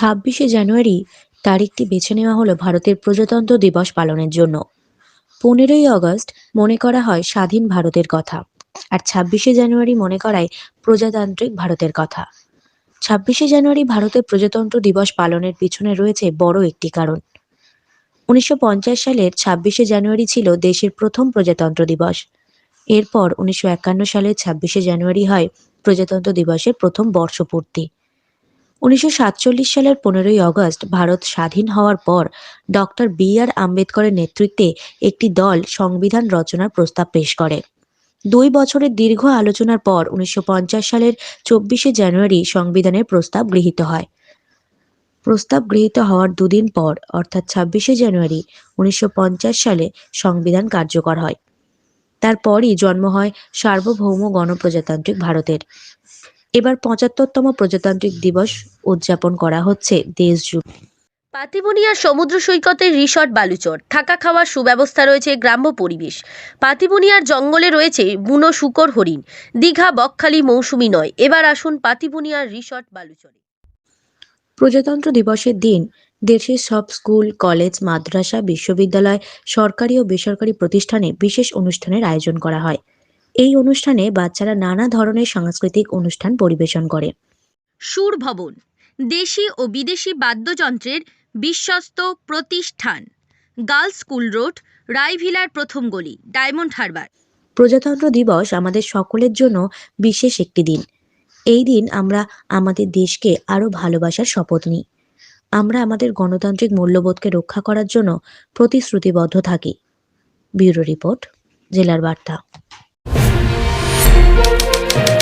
ছাব্বিশে জানুয়ারি তারিখটি বেছে নেওয়া হলো ভারতের প্রজাতন্ত্র দিবস পালনের জন্য। পনেরোই আগস্ট মনে করা হয় স্বাধীন ভারতের কথা, আর ছাব্বিশে জানুয়ারি মনে করায় প্রজাতান্ত্রিক ভারতের কথা। ছাব্বিশে জানুয়ারি ভারতের প্রজাতন্ত্র দিবস পালনের পিছনে রয়েছে বড় একটি কারণ। উনিশশো পঞ্চাশ সালের ছাব্বিশে জানুয়ারি ছিল দেশের প্রথম প্রজাতন্ত্র দিবস। এরপর উনিশশো একান্ন সালের ছাব্বিশে জানুয়ারি হয় প্রজাতন্ত্র দিবসের প্রথম বর্ষপূর্তি। উনিশশো সাতচল্লিশ সালের পনেরোই আগস্ট ভারত স্বাধীন হওয়ার পর ডক্টর বি আর আম্বেদকরের নেতৃত্বে একটি দল সংবিধান রচনার প্রস্তাব পেশ করে। দুই বছরের দীর্ঘ আলোচনার পর উনিশশো পঞ্চাশ সালের চব্বিশে জানুয়ারি সংবিধানের প্রস্তাব গৃহীত হয়। প্রস্তাব গৃহীত হওয়ার দুদিন পর, অর্থাৎ ছাব্বিশে জানুয়ারি উনিশশো পঞ্চাশ সালে সংবিধান কার্যকর হয়। তারপরই জন্ম হয় সার্বভৌম গণপ্রজাতান্ত্রিক ভারতের। এবার পঁচাত্তরতম প্রজাতান্ত্রিক দিবস উদযাপন করা হচ্ছে দেশ জুড়ে। পাতিবুনিয়ার সমুদ্র সৈকতের রিসর্ট বালুচর। থাকা খাওয়ার সুব্যবস্থা রয়েছে গ্রাম্য পরিবেশ। পাতিবুনিয়ার জঙ্গলে রয়েছে বুনো শুকর হরিণ। দীঘা বকখালি মৌসুমি নয়। এবার আসুন পাতিবুনিয়ার রিসর্ট বালুচরে। প্রজাতন্ত্র দিবসের দিন দেশের সব স্কুল কলেজ মাদ্রাসা বিশ্ববিদ্যালয় সরকারি ও বেসরকারি প্রতিষ্ঠানে বিশেষ অনুষ্ঠানের আয়োজন করা হয়। এই অনুষ্ঠানে বাচ্চারা নানা ধরনের সাংস্কৃতিক অনুষ্ঠান পরিবেশন করে। সুর ভবন দেশি ও বিদেশি বাদ্যযন্ত্রের বিশ্বস্ত প্রতিষ্ঠান গার্লস স্কুল রোড রায়ভিলার প্রথম গলি ডায়মন্ড হারবার। প্রজাতন্ত্র দিবস আমাদের সকলের জন্য বিশেষ একটি দিন। এই দিন আমরা আমাদের দেশকে আরও ভালোবাসার শপথ নিই। আমরা আমাদের গণতান্ত্রিক মূল্যবোধকে রক্ষা করার জন্য প্রতিশ্রুতিবদ্ধ থাকি। ব্যুরো রিপোর্ট জেলার বার্তা। Thank you.